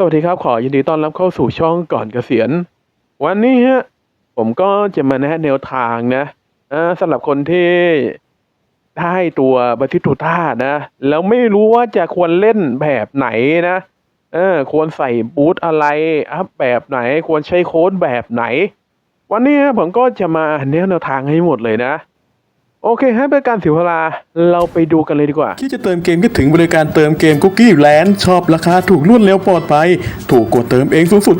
สวัสดีครับ ขอยินดีต้อนรับเข้าสู่ช่องก่อนเกษียณ วันนี้ฮะผมก็จะมาแนะแนวทางนะสำหรับคนที่ได้ตัวบัติตูต้านะ แล้วไม่รู้ว่าจะควรเล่นแบบไหนนะเออควรใส่บูทอะไรอัพแบบไหน ควรใช้โค้ดแบบไหน วันนี้ผมก็จะมาแนะแนวทางให้หมดเลยนะ โอเคฮะเพื่อการเสียเวลาเราไปดูกันเลยดีกว่าคิดจะเติมเกมก็ถึงบริการเติมเกมคุกกี้แลนด์ชอบราคาถูกรวดเร็วปลอดภัย ถูกกดเติมเองสูงสุด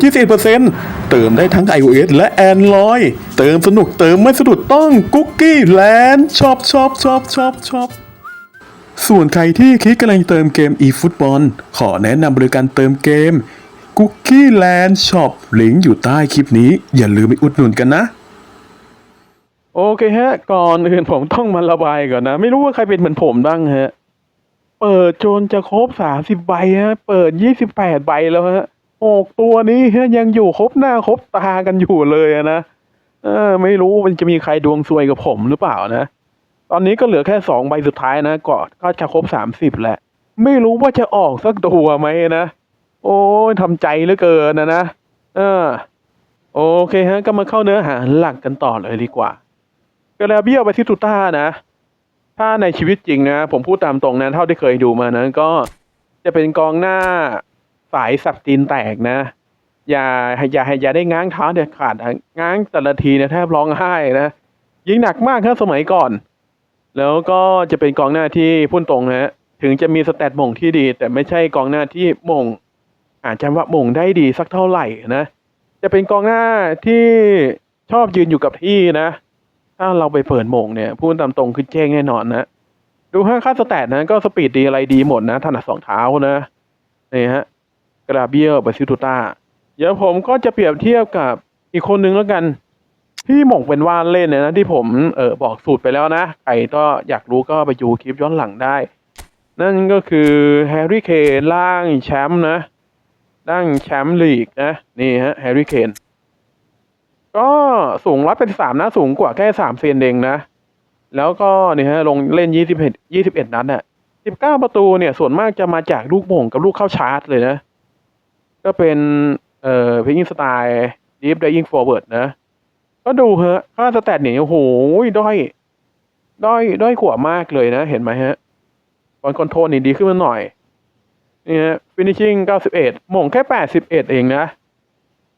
20%เติมได้ทั้ง iOS และ Android เติมสนุกเติมไม่สะดุดต้องคุกกี้แลนด์ชอบชอบชอบชอบชอบส่วนใครที่คิดกำลังเติมเกม eFootball ขอแนะนำบริการเติมเกม Cookie Land Shop ลิงก์อยู่ใต้คลิปนี้ อย่าลืมไปอุดหนุนกันนะ โอเคฮะ ก่อนอื่นผมต้องมาระบายก่อนนะ ไม่รู้ว่าใครเป็นเหมือนผมบ้างฮะ เปิดจนจะครบสามสิบใบฮะ เปิดยี่สิบแปดใบแล้วฮะหกตัวนี้ฮะยังอยู่ครบหน้าครบตากันอยู่เลยนะเออ ไม่รู้มันจะมีใครดวงซวยกับผมหรือเปล่านะ ตอนนี้ก็เหลือแค่สองใบสุดท้ายนะก็ก็จะครบสามสิบแหละ ไม่รู้ว่าจะออกสักตัวไหมนะ โอ้ยทำใจเหลือเกินนะนะ เออ โอเคฮะ ก็มาเข้าเนื้อหาหลักกันต่อเลยดีกว่า กระเบี้ยวไปที่ตูต้านะ ถ้าในชีวิตจริงนะ ผมพูดตามตรงนะเท่าที่เคยดูมานะก็จะเป็นกองหน้าสายสับตีนแตกนะ อย่าอย่าอย่าได้ง้างเท้าเด็ดขาดง้างแต่ละทีนี่ยแทบร้องไห้นะยิงหนักมากครับสมัยก่อน แล้วก็จะเป็นกองหน้าที่พูดตรงนะ ถึงจะมีสแตทมงที่ดี แต่ไม่ใช่กองหน้าที่มง อาจจะว่ามงได้ดีสักเท่าไหร่นะ จะเป็นกองหน้าที่ชอบยืนอยู่กับที่นะ ถ้าเราไปเปิดโมงเนี่ยพูดตามตรงคือแจ้งแน่นอนนะดูห้าค่าสแตทนะก็สปีดดีอะไรดีหมดนะถนัดสองเท้านะนี่ฮะกราเบียลบาซิตูต้าเดี๋ยวผมก็จะเปรียบเทียบกับอีกคนนึงแล้วกันที่หม่งเป็นว่านเล่นเนี่ยนะ ที่ผมเออบอกสูตรไปแล้วนะใครก็อยากรู้ก็ไปดูคลิปย้อนหลังได้ นั่นก็คือแฮร์รี่เคนล่างแชมป์นะล่างแชมป์ลีกนะ นี่ฮะแฮร์รี่เคน ก็สูงร้อยเป็นสามนะ สูงกว่าแค่สามเซนเองนะ แล้วก็เนี่ยฮะลงเล่นยี่สิบเอ็ดยี่สิบเอ็ดนัดน่ะสิบเก้าประตูเนี่ย ส่วนมากจะมาจากลูกโม่งกับลูกเข้าชาร์จเลยนะ ก็เป็นเอ่อเพลยิงสไตล์ดีฟไดยิงฟอร์เวิร์ดนะ ก็ดูฮะค่าสแตทเนี่ยโอ้โหด้อยด้อยด้อยกว่ามากเลยนะ เห็นไหมฮะบอลคอนโทรลนี่ดีขึ้นมาหน่อยนี่ฮะฟินิชชิ่งเก้าสิบเอ็ดมงแค่แปดสิบเอ็ดเองนะ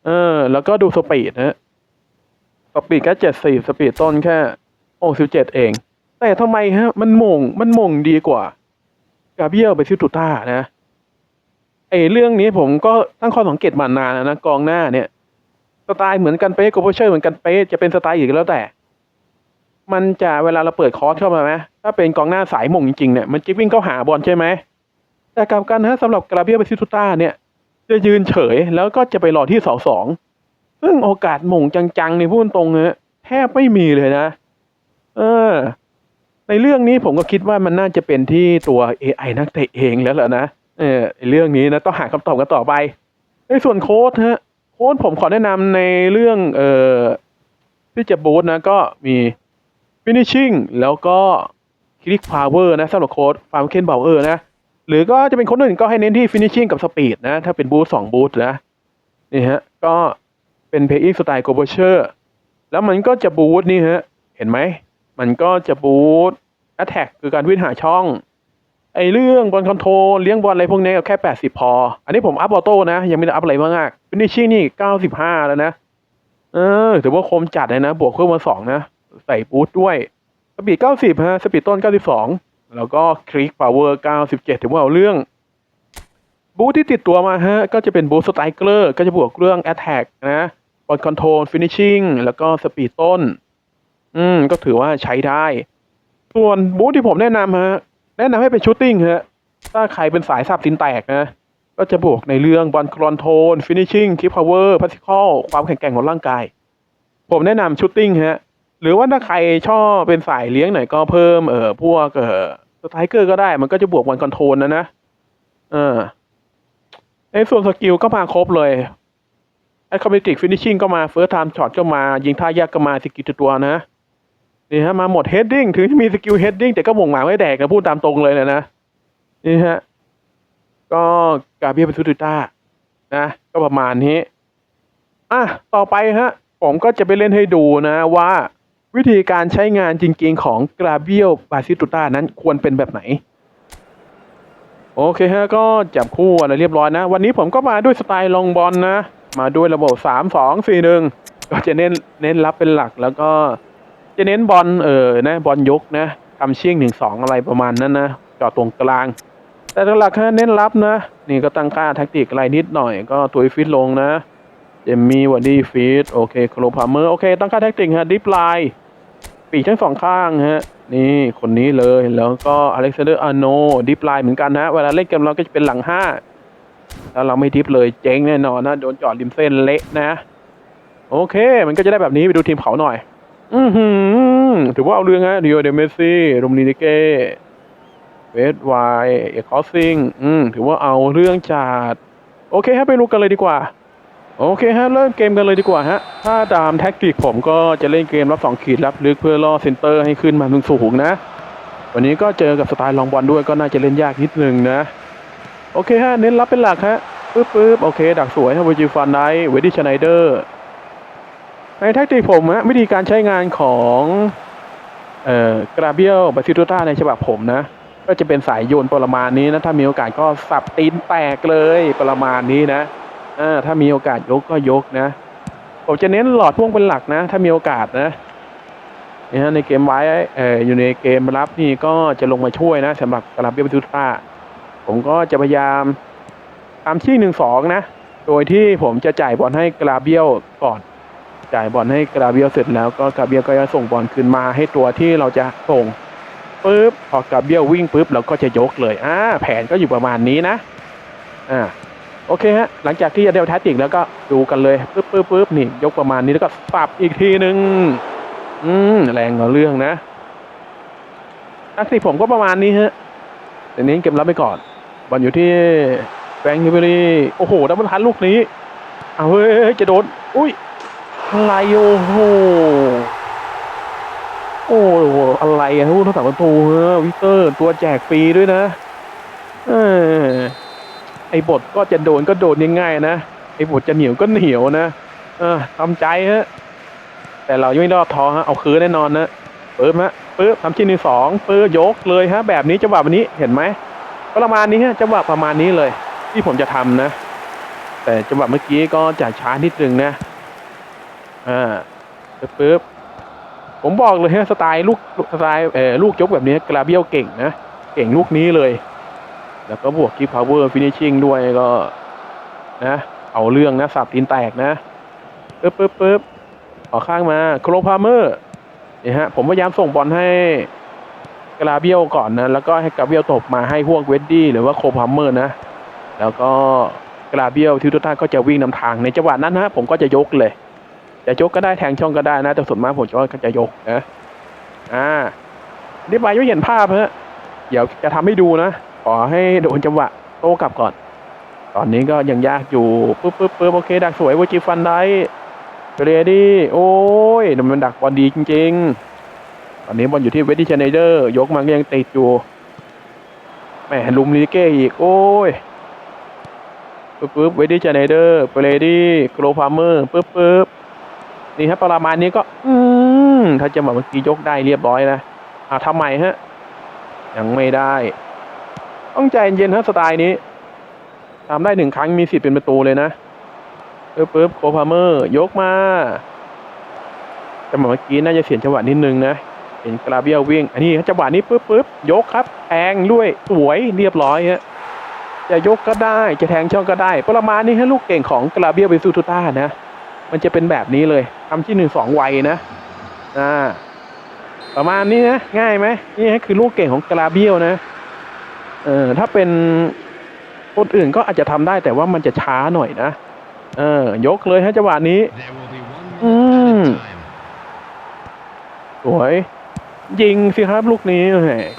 เออ แล้วก็ดูสปีดนะ สปีดแค่เจ็ดสี่สปีดต้นแค่โอ้สิบเจ็ดเอง แต่ทำไมฮะ มันมงมันมงดีกว่า กาเบียลไปซิตูต้านะไอเรื่องนี้ผมก็ตั้งข้อสังเกตมานานแล้วนะกองหน้าเนี่ย สไตล์เหมือนกันเป๊ะโกโพเชอร์เหมือนกันเป๊ะจะเป็นสไตล์อีกแล้วแต่ มันจะเวลาเราเปิดคอร์สเข้ามาไหมถ้าเป็นกองหน้าสายมงจริงๆเนี่ยมันจะวิ่งเข้าหาบอลใช่ไหมแต่กลับกันนะสำหรับกาเบียลไปซิตูต้าเนี่ย จะยืนเฉยแล้วก็จะไปรอที่เสาสอง ซึ่งโอกาสหม่งจังๆในพูดตรงๆนะแทบไม่มีเลยนะ เออ ในเรื่องนี้ผมก็คิดว่ามันน่าจะเป็นที่ตัว AI นักเตะเองแล้วแหละนะเออเรื่องนี้นะต้องหาคำตอบกันต่อไปในส่วนโค้ดฮะโค้ดผมขอแนะนำในเรื่องเอ่อที่จะบูทนะก็มี finishing แล้วก็ click power นะสำหรับโค้ดฟาร์มเคนเบลเออร์นะ หรือก็จะเป็นคนอื่นก็ให้เน้นที่ finishing กับ speed นะ ถ้าเป็นบูทสองบูทนะ นี่ฮะ ก็ เป็นเพย์อิงสไตล์โกลบเชอร์แล้วมันก็จะบูทนี่ฮะ เห็นไหม มันก็จะบูทแอตแทกคือการวิ่งหาช่อง ไอเรื่องบอลคอนโทรลเลี้ยงบอลอะไรพวกนี้ก็แค่ 80 พอ อันนี้ผมอัพออโต้นะ ยังไม่ได้อัพอะไรมากฟินิชชิ่งนี่ 95 แล้วนะ เออ ถือว่าคมจัดเลยนะ บวกเพิ่มมา 2 นะ ใส่บูทด้วย สปีด 90 ฮะ สปีดต้น 92 แล้วก็คลิกพาวเวอร์ 97 ถือว่าเอาเรื่องบูทที่ติดตัวมาฮะ ก็จะเป็นบูทสไตรเกอร์ ก็จะบวกเรื่องแอตแทกนะ อลคอนโทรลฟินิชชิ่งแล้วก็สปีดต้น อืม ก็ถือว่าใช้ได้ ส่วนบูทที่ผมแนะนำฮะ แนะนำให้เป็นชูตติ้งฮะ ถ้าใครเป็นสายสับตินแตกนะ ก็จะบวกในเรื่องบอลคอนโทรลฟินิชชิ่งคิปพาวเวอร์พัสิคอลความแข็งแกร่งของร่างกาย ผมแนะนำชูตติ้งฮะ หรือว่าถ้าใครชอบเป็นสายเลี้ยงหน่อยก็เพิ่มเอ่อพวกเอ่อสไตรเกอร์ก็ได้ มันก็จะบวกบอลคอนโทรลนะนะ เออในส่วนสกิลก็มาครบเลย ไอ้คอมมิติกฟินิชชิ่งก็มาเฟิร์สไทม์ช็อตก็มายิงท่ายากก็มาสกิลตัวนะนี่ฮะมาหมดเฮดดิ้งถึงจะมีสกิลเฮดดิ้งแต่ก็หม่งหมาไม่แดกนะพูดตามตรงเลยนะนะนี่ฮะก็กาเบียเป็นทูติต้านะก็ประมาณนี้อะต่อไปฮะผมก็จะไปเล่นให้ดูนะว่า วิธีการใช้งานจริง ๆ ของกราเบียลบาซิตูต้านั้นควรเป็นแบบไหนโอเคฮะก็จับคู่อะไรเรียบร้อยนะ วันนี้ผมก็มาด้วยสไตล์ลองบอลนะ มาด้วยระบบสามสองสี่หนึ่งก็จะเน้นเน้นรับเป็นหลัก แล้วก็จะเน้นบอลเออนะบอลยกนะทำเชี่ยงหนึ่งสองอะไรประมาณนั้นนะจอดตรงกลาง แต่หลักๆฮะเน้นรับนะ นี่ก็ตั้งค่าแท็กติกอะไรนิดหน่อย ก็ตัวฟิตลงนะเจมมี่วันดี้ฟิตโอเคโคลพาเมอร์โอเค ตั้งค่าแท็กติกฮะดิฟไลน์ปีกทั้งสองข้างฮะนี่คนนี้เลยแล้วก็อเล็กซานเดอร์อาโนดิฟไลน์เหมือนกันนะเวลาเล่นเกมเราก็จะเป็นหลังห้า ถ้าเราไม่ดิฟเลยเจ๊งแน่นอนนะโดนจอดริมเส้นเละนะ โอเค มันก็จะได้แบบนี้ไปดูทีมเขาหน่อย อือหือถือว่าเอาเรื่องฮะดิโอเดเมซี่โรมนีนิเก้เวสไวเอกคอสซิงอืมถือว่าเอาเรื่องจัดโอเคฮะไปรู้กันเลยดีกว่า โอเคฮะเริ่มเกมกันเลยดีกว่าฮะ ถ้าตามแท็กติกผมก็จะเล่นเกมรับสองขีดรับลึกเพื่อล่อเซนเตอร์ให้ขึ้นมาสูงๆนะ วันนี้ก็เจอกับสไตล์ลองบอลด้วยก็น่าจะเล่นยากนิดนึงนะ โอเคฮะ เน้นรับเป็นหลักฮะปึ๊บปึ๊บโอเค ดักสวยฮะเวจิฟันไนเวดี้ชไนเดอร์ ในแท็กติกผมฮะวิธีการใช้งานของเอ่อกราเบียลบาซิโตต้าในฉบับผมนะ ก็จะเป็นสายโยนประมาณนี้นะ ถ้ามีโอกาสก็สับตีนแตกเลยประมาณนี้นะอ่าถ้ามีโอกาสยกก็ยกนะ ผมจะเน้นหลอดพ่วงเป็นหลักนะ ถ้ามีโอกาสนะนี่ฮะในเกมไว้เอออยู่ในเกมรับนี่ก็จะลงมาช่วยนะสำหรับกราเบียลบาซิโตต้า ผมก็จะพยายามตามที่หนึ่งสองนะ โดยที่ผมจะจ่ายบอลให้กราเบียลก่อน จ่ายบอลให้กราเบียลเสร็จแล้วก็กราเบียลก็จะส่งบอลคืนมาให้ตัวที่เราจะส่งปุ๊บพอกราเบียลวิ่งปุ๊บเราก็จะยกเลยอ่าแผนก็อยู่ประมาณนี้นะอ่าโอเคฮะหลังจากที่เดลแทสติกแล้วก็ดูกันเลยปุ๊บปุ๊บปุ๊บนี่ยกประมาณนี้แล้วก็สับอีกทีหนึ่งอืมแรงกว่าเรื่องนะทักติผมก็ประมาณนี้ฮะแต่นี้เกมรับไปก่อน บอลอยู่ที่แบงค์ฮิวเบอรีโอ้โหดับเบิลทันลูกนี้เอาเฮ้ยจะโดนอุ้ยอะไรโอ้โหโอ้โหอะไรอะผู้ทักษะประตูเฮ้ยวิเตอร์ตัวแจกฟรีด้วยนะเออไอ้บทก็จะโดนก็โดนง่ายๆนะไอ้บทจะเหนียวก็เหนียวนะเออทำใจฮะแต่เรายังไม่รอดท้อฮะเอาคืนแน่นอนนะปึ๊บฮะปึ๊บทำชิ้นหนึ่สองปึ๊บยกเลยฮะแบบนี้จังหวะแบบนี้เห็นไหม ประมาณนี้ฮะจังหวะประมาณนี้เลย ที่ผมจะทำนะ แต่จังหวะเมื่อกี้ก็จะช้านิดนึงนะอ่าปึ๊บปึ๊บผมบอกเลยฮะสไตล์ลูกสไตล์เอ่อลูกยกแบบนี้กราเบียลเก่งนะ เก่งลูกนี้เลย แล้วก็บวกคีพาวเวอร์ฟินิชชิ่งด้วยก็ นะ เอาเรื่องนะสับตีนแตกนะปึ๊บปึ๊บปึ๊บออกข้างมาโครพาเมอร์นี่ฮะผมพยายามส่งบอลให้ กราเบียลก่อนนะแล้วก็ให้กาเบียลตบมาให้พวกเวดดี้หรือว่าโคพาเมอร์นะ แล้วก็กราเบียลทิวตันก็จะวิ่งนำทางในจังหวะนั้นนะผมก็จะยกเลย จะยกก็ได้แทงช่องก็ได้นะ แต่ส่วนมากผมก็จะยกนะอ่านี่ไปไม่เห็นภาพฮะเดี๋ยวจะทำให้ดูนะขอให้โดนจังหวะโต้กลับก่อน ตอนนี้ก็ยังยากอยู่ปึ๊บปึ๊บปึ๊บโอเค ดักสวยวูจิฟันได้เรดี้โอ้ยมันดักบอลดีจริง ๆ ตอนนี้บอลอยู่ที่เวดดี้เชนเดอร์ ยกมันก็ยังติดอยู่แหมลุมลีเก้อีก โอ้ยปึ๊บปึ๊บเวดดี้เชไนเดอร์เรดี้โกลฟาร์เมอร์ปึ๊บปึ๊บนี่ฮะประมาณนี้ก็ อืมถ้าจะแบบเมื่อกี้ยกได้เรียบร้อยนะอ่าทำไมฮะ ยังไม่ได้ ต้องใจเย็นฮะสไตล์นี้ทำได้หนึ่งครั้งมีสิทธิ์เป็นประตูเลยนะปึ๊บปึ๊บโคพาเมอร์ ยกมาจังหวะเมื่อกี้น่าจะเสียจังหวะนิดนึงนะ เห็นกราเบียลวิ่ง อันนี้จังหวะนี้ปึ๊บปึ๊บยกครับแทงด้วยสวยเรียบร้อยฮะจะยกก็ได้จะแทงช่องก็ได้ ประมาณนี้ฮะลูกเก่งของกราเบียลเบซูตูต้านะ มันจะเป็นแบบนี้เลยทำที่หนึ่งสองไวนะอ่าประมาณนี้นะง่ายไหมนี่ฮะคือลูกเก่งของกราเบียลนะเออถ้าเป็นคนอื่นก็อาจจะทำได้แต่ว่ามันจะช้าหน่อยนะเออยกเลยฮะจังหวะนี้ There will be one Mm. more added time. สวย ยิงสิครับลูกนี้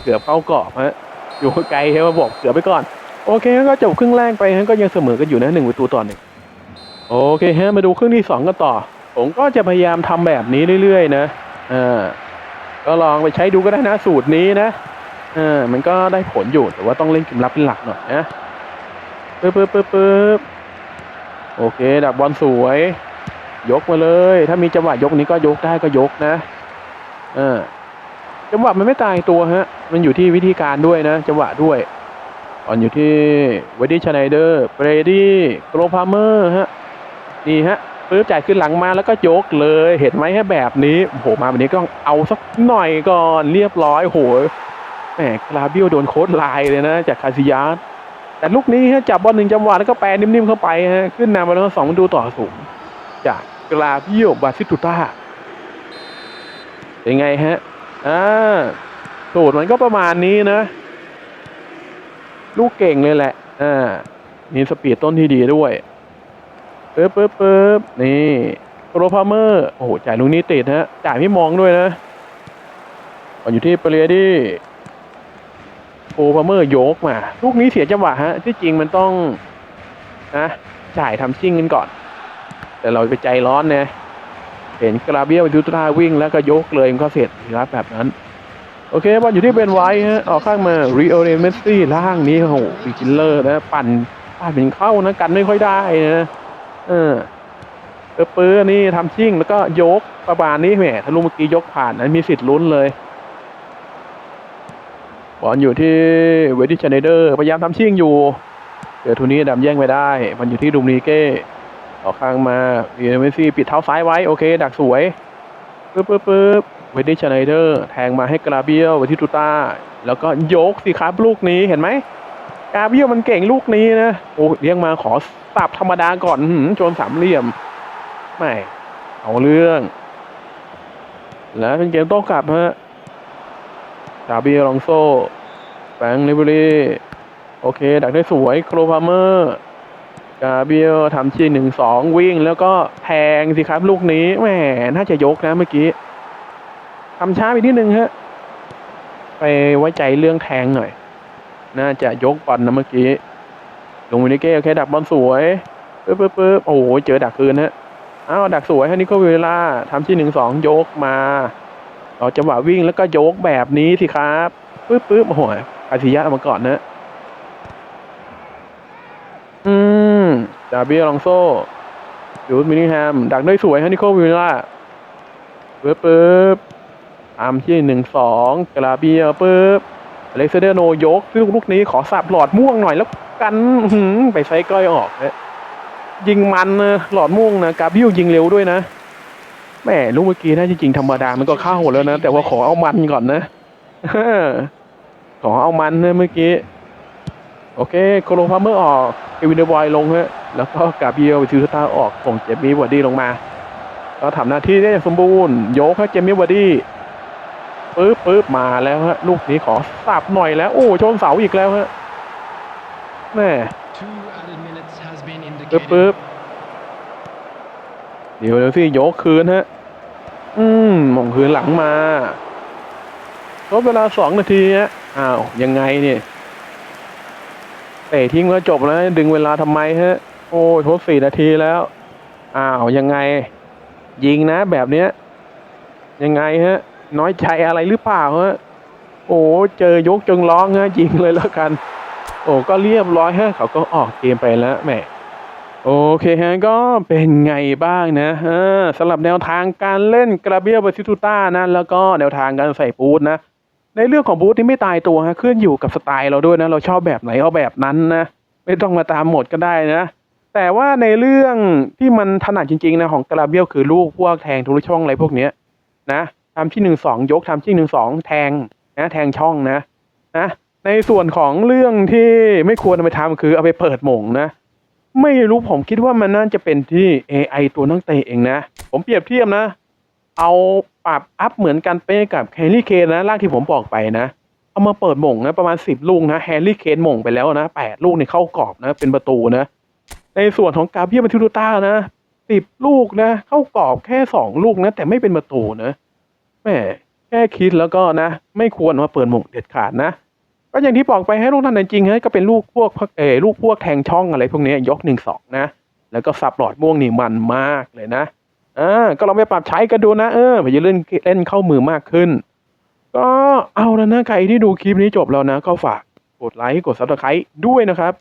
เกือบเข้ากรอบฮะอยู่ไกลใช่ไหมบอกเกือบไปก่อน โอเคก็จบครึ่งแรกไปฮะก็ยังเสมอกันอยู่นะหนึ่งประตูต่อหนึ่งโอเคฮะมาดูครึ่งที่สองกันต่อ ผมก็จะพยายามทำแบบนี้เรื่อยๆ นะอ่าก็ลองไปใช้ดูก็ได้นะสูตรนี้นะอ่ามันก็ได้ผลอยู่แต่ว่าต้องเล่นเกมรับเป็นหลักหน่อยนะปึ๊บปึ๊บปึ๊บปึ๊บโอเค ดักบอลสวย ยกมาเลย ถ้ามีจังหวะยกนี้ก็ยกได้ก็ยกนะ เออ จังหวะมันไม่ตายตัวฮะ มันอยู่ที่วิธีการด้วยนะ จังหวะด้วยอ่อนอยู่ที่เวดดี้ชไนเดอร์เบรดี้โกลพาเมอร์ฮะนี่ฮะปื้บจ่ายขึ้นหลังมาแล้วก็ยกเลยเห็นไหมฮะแบบนี้โอ้โหมาแบบนี้ก็ต้องเอาสักหน่อยก่อนเรียบร้อยโอ้โหแหมกราบียวโดนโค้ดลายเลยนะ จากคาซิยาสแต่ลูกนี้ฮะจับบอลหนึ่งจังหวะแล้วก็แปรนิ่มๆเข้าไปฮะขึ้นนำมาแล้วสองประตูต่อสูงจากกราบียวบาซิตุต้าเป็นไงฮะ อ่าสูตรมันก็ประมาณนี้นะ ลูกเก่งเลยแหละ อ่ามีสปีดต้นที่ดีด้วยปึ๊บปึ๊บปึ๊บนี่โรพาเมอร์ โอ้โห จ่ายลูกนี้ติดฮะ จ่ายไม่มองด้วยนะก่อนอยู่ที่เปเรียดี้โอพาเมอร์โยกมา ลูกนี้เสียจังหวะฮะ ที่จริงมันต้องนะจ่ายทำชิ่งกันก่อน แต่เราไปใจร้อนนะ เห็นกราเบียลดูตราวิ่งแล้วก็ยกเลยมันก็เสร็จครับแบบนั้น โอเคบอลอยู่ที่เบนไว้ฮะออกข้างมาริโอเรเมสซี่ล่างนี้โอ้โหบีกินเลอร์นะปั่นปั่นเป็นเข้านะกันไม่ค่อยได้นะเออเออปื้อนี่ทำชิ่งแล้วก็ยกประมาณนี้แหมถ้าลูกเมื่อกี้ยกผ่านนั้นมีสิทธิ์ลุ้นเลยบอลอยู่ที่เวดิชเนเดอร์พยายามทำชิ่งอยู่เดี๋ยวทูนี้ดำแย่งไปได้ มันอยู่ที่ดุมนีเก้ ออกข้างมาเวียเมซี่ปิดเท้าซ้ายไว้ โอเค ดักสวยปึ๊บปึ๊บปึ๊บเวดิชเนเดอร์ แทงมาให้กราเบียลไปที่ตูต้า แล้วก็ยกสิครับลูกนี้เห็นไหมกาเบียลมันเก่งลูกนี้นะ โอ้เลี้ยงมาขอสับธรรมดาก่อนหืมโจนสามเหลี่ยม ไม่ เอาเรื่อง แล้วเป็นเกมโต้กลับฮะกาเบียลลองโซ่แบงค์ลิเบอรี่โอเค ดักได้สวยโครพาเมอร์ กาเบียลทำชีหนึ่งสองวิ่ง แล้วก็แทงสิครับ ลูกนี้แหมน่าจะยกนะเมื่อกี้ทำช้าไปนิดนึงฮะไปไว้ใจเรื่องแทงหน่อย น่าจะยกบอลนะเมื่อกี้ลงวินิเก้โอเคดักบอลสวยปึ๊บปึ๊บปึ๊บโอ้โหเจอดักคืนฮะอ้าวดักสวยฮะนิโคเวล่าทำที่หนึ่งสองยกมาเอาจังหวะวิ่งแล้วก็ยกแบบนี้สิครับปึ๊บปึ๊บโอ้โหอาทิยะเอามาก่อนนะอืม ดาเบียลองโซ่ยูดมินิแฮม ดักได้สวยฮะนิโคเวล่าปึ๊บปึ๊บตามที่หนึ่งสองกราเบียปึ๊บอเล็กซเดอร์โนยกลูกลูกนี้ขอสับหลอดม่วงหน่อยแล้วกันไปไซส์ก้อยออกนะยิงมันนะหลอดม่วงนะกาบิวยิงเร็วด้วยนะแหมลูกเมื่อกี้นะจริงๆธรรมดามันก็เข้าแล้วนะ แต่ว่าขอเอามันก่อนนะขอเอามันนะเมื่อกี้ โอเค โคโลพาเมอร์ออกเอวินเดอร์บอยลงฮะ แล้วก็กาเบียลไปซิลสตาออกส่งเจมี่วอดี้ลงมา ก็ทำหน้าที่ได้อย่างสมบูรณ์โยกให้เจมี่วอดี้ปึ๊บปึ๊บมาแล้วฮะลูกนี้ขอสับหน่อยแล้ว โอ้ชนเสาอีกแล้วฮะแม่ปึ๊บปึ๊บเดี๋ยวเดี๋ยวสิยกคืนฮะ อืมม่งคืนหลังมาลดเวลาสองนาทีฮะอ้าว ยังไงเนี่ยเตะทิ้งแล้วจบแล้ว ดึงเวลาทำไมฮะ โอ้ทดสี่นาทีแล้ว อ้าว ยังไง ยิงนะแบบเนี้ย ยังไงฮะ น้อยใจอะไรหรือเปล่าฮะ โอ้เจอยกจงร้องฮะยิงเลยแล้วกัน โอ้ก็เรียบร้อยฮะ เขาก็ออกเกมไปแล้วแหมโอเคฮะก็เป็นไงบ้างนะเออสำหรับแนวทางการเล่นกราเบียบาซิตูต้านะแล้วก็แนวทางการใส่บูทนะ ในเรื่องของบูทที่ไม่ตายตัวฮะขึ้นอยู่กับสไตล์เราด้วยนะ เราชอบแบบไหนเอาแบบนั้นนะ ไม่ต้องมาตามหมดก็ได้นะ แต่ว่าในเรื่องที่มันถนัดจริงๆนะของกราเบียลคือลูกพวกแทงทุกช่องอะไรพวกเนี้ยนะทำที่หนึ่งสองยกทำที่หนึ่งสองแทงนะแทงช่องนะนะในส่วนของเรื่องที่ไม่ควรเอาไปทำคือเอาไปเปิดหมงนะ ไม่รู้ผมคิดว่ามันน่าจะเป็นที่ AI ตัวนักเตะเองนะ ผมเปรียบเทียบนะ เอาปรับอัพเหมือนกันเป๊ะกับแฮร์รี่เคนนะล่างที่ผมบอกไปนะ เอามาเปิดหมงนะประมาณสิบลูกนะแฮร์รี่เคนหมงไปแล้วนะแปดลูกในเข้ากรอบนะ เป็นประตูนะ ในส่วนของกาเบียมาทิโรต้านะสิบลูกนะ เข้ากรอบแค่สองลูกนะ แต่ไม่เป็นประตูนะแหมแค่คิดแล้วก็นะ ไม่ควรมาเปิดหมงเด็ดขาดนะ ก็อย่างที่บอกไปให้ลูกนั้นจริงๆฮะก็เป็นลูกพวกเออลูกพวกแทงช่องอะไรพวกนี้ยกหนึ่งสองนะ แล้วก็สับหลอดม่วงนี่มันมากเลยนะอ่าก็ลองไปปรับใช้กันดูนะเออเพื่อจะเล่นเล่นเข้ามือมากขึ้น ก็เอาแล้วนะใครที่ดูคลิปนี้จบแล้วนะ ก็ฝากกดไลค์กดซับสไครต์ด้วยนะครับ